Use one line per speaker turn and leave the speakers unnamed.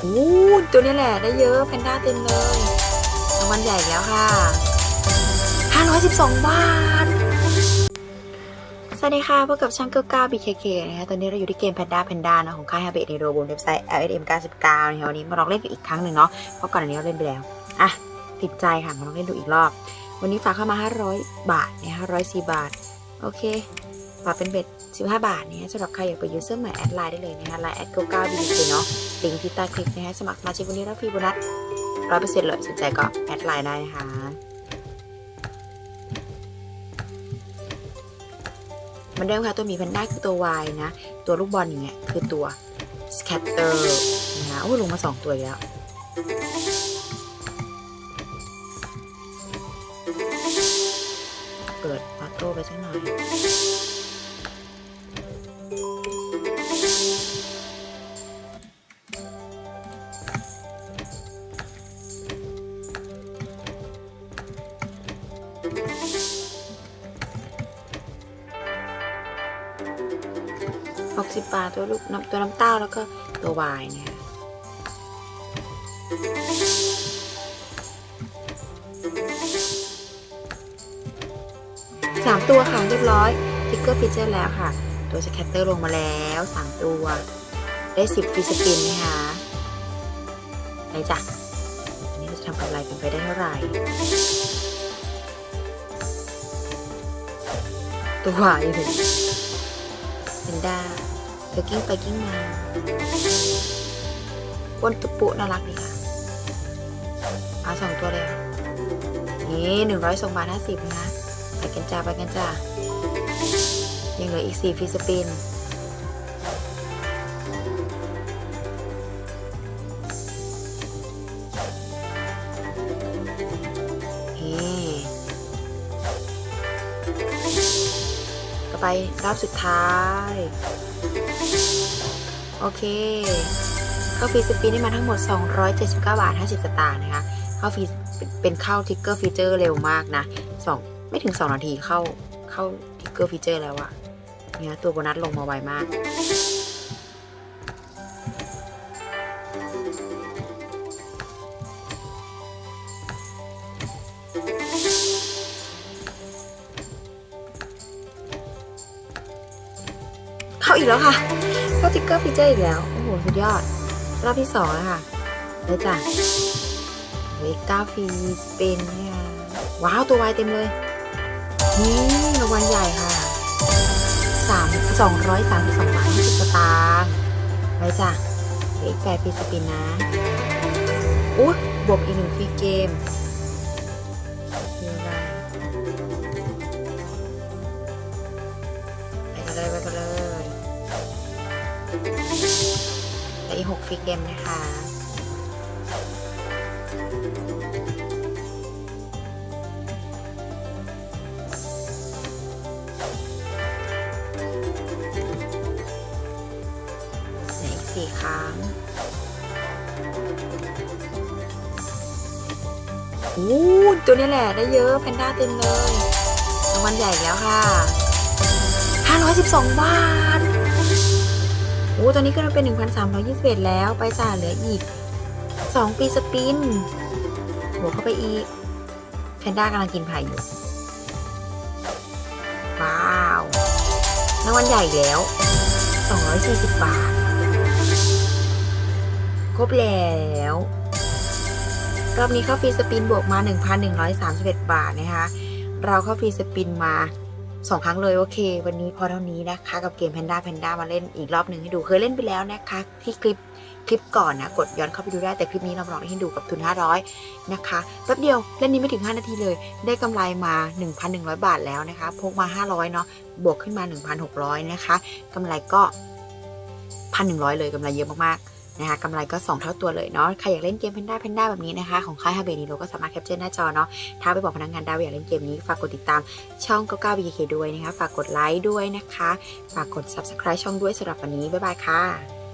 โอ้ตัวนี้แหละได้เยอะแพนด้าเต็มเลยรางวัลใหญ่แล้วค่ะ 512 บาท สวัสดีค่ะพบกับช่างเก้าเก้า BKK นะคะตอนนี้เราอยู่ที่เกม Panda Panda นะของค่ายฮาเบะในโรบนเว็บไซต์ LSM 99นะคะวันนี้มาลองเล่นกันอีกครั้งหนึ่งเนาะเพราะก่อนอันนี้เราเล่นไปแล้วอะติดใจค่ะมาลองเล่นดูอีกรอบ วันนี้ฝากเข้ามา 500 บาทนี่ย504 บาท โอเค ฝากเป็นเบ็ด 15 บาทเนี่ยสำหรับใครอยากไปยูเซอร์ใหม่แอดไลน์ได้เลยนะคะไลน์แอด99 BKK เนาะลิงก์ที่ใต้คลิปนะคะสมัครสมาชิกวันนี้รับฟรีโบนัส100%เลยสนใจก็แอดไลน์ได้นะคะมันเดิมค่ะตัวมีแพนด้าคือตัว Y นะ ตัวลูกบอลอย่างเงี้ยคือตัว scatter นะคะโอ้ลงมาสองตัวแล้วเปิดออโต้ไปสักหน่อย 60 บาทตัวลูกน้ำตัวน้ำเต้าแล้วก็ตัววายเนี่ยสามตัวค่ะเรียบร้อยทิกเกอร์ฟีเจอร์แล้วค่ะ ตัวสแคตเตอร์ลงมาแล้วสามตัว ได้สิบฟรีสปินนะคะไปจ้ะอันนี้เราจะทำกำไรกันไปได้เท่าไหร่ตัววายเลย เป็นด้าเธอกิ้งไปกิ้งมาวนตุปุน่ารักดีค่ะเอาสองตัวเลยนี่หนึ่งร้อยสองบาทห้าสิบนะไปกันจ้าไปกันจ้ายังเหลืออีกสี่ฟีสปิน ไปรอบสุดท้าย โอเค เข้าฟรีสปินได้มาทั้งหมด 279 บาท 50 สตางค์นะคะ เข้าฟรีเป็นเป็นเข้าทิกเกอร์ฟีเจอร์เร็วมากนะสองไม่ถึง 2 นาทีเข้าเข้าทิกเกอร์ฟีเจอร์แล้วอะเนี่ยตัวโบนัสลงมาไวมาก อีกแล้วค่ะ เข้าทิกเกอร์ฟีเจอร์อีกแล้ว โอ้โห สุดยอด รอบที่สองแล้วค่ะได้จ้ะเวก้าฟรีสเปนเนี่ยว้าว ตัววายเต็มเลย นี่รางวัลใหญ่ค่ะสามสองร้อยสามสองบาทห้าสิบสตางค์ไปจ้ะเอกแปดฟรีสปินนะ อุ๊ยบวกอีกหนึ่งฟรีเกมมีอะไรไปกันเลยไปกันเลย เหลืออีกหกฟรีเกมนะคะออีกสี่ครั้งโอ้ตัวนี้แหละได้เยอะแพนด้าเต็มเลยรางวัลใหญ่แล้วค่ะ 512 บาท โอ้ตอนนี้ก็เป็น 1,321 แล้ว ไปจ่าเหลืออีก2ฟรีสปินบวเข้าไปอีก แพนด้ากำลังกินไผ่อยู่ ว้าวรางวัลใหญ่แล้ว 240 บาท ครบแล้ว รอบนี้เข้าฟรีสปินบวกมา 1,131 บาทนะคะ เราเข้าฟรีสปินมา 2ครั้งเลยโอเค วันนี้พอเท่านี้นะคะ กับเกม Panda Panda มาเล่นอีกรอบหนึ่งให้ดูเคยเล่นไปแล้วนะคะ ที่คลิปคลิปก่อนนะ กดย้อนเข้าไปดูได้แต่คลิปนี้เราลองให้ดูกับทุน 500 นะคะแป๊บเดียวเล่นนี้ไม่ถึง 5 นาทีเลย ได้กำไรมา 1,100 บาทแล้วนะคะ พกมา 500 เนาะบวกขึ้นมา 1,600 นะคะกำไรก็ 1,100 เลยกำไรเยอะมากๆ นะคะกำไรก็ 2 เท่าตัวเลยเนาะใครอยากเล่นเกมเพนด้าเพนด้าแบบนี้นะคะ ของค่ายฮาเบนิโรก็สามารถแคปเจอร์หน้าจอเนาะถ้าไปบอกพนักงานได้ว่าอยากเล่นเกมนี้ฝากกดติดตามช่อง99 BK ด้วยนะคะ ฝากกดไลค์ด้วยนะคะ ฝากกด Subscribe ช่องด้วยสำหรับวันนี้บ๊ายบายค่ะ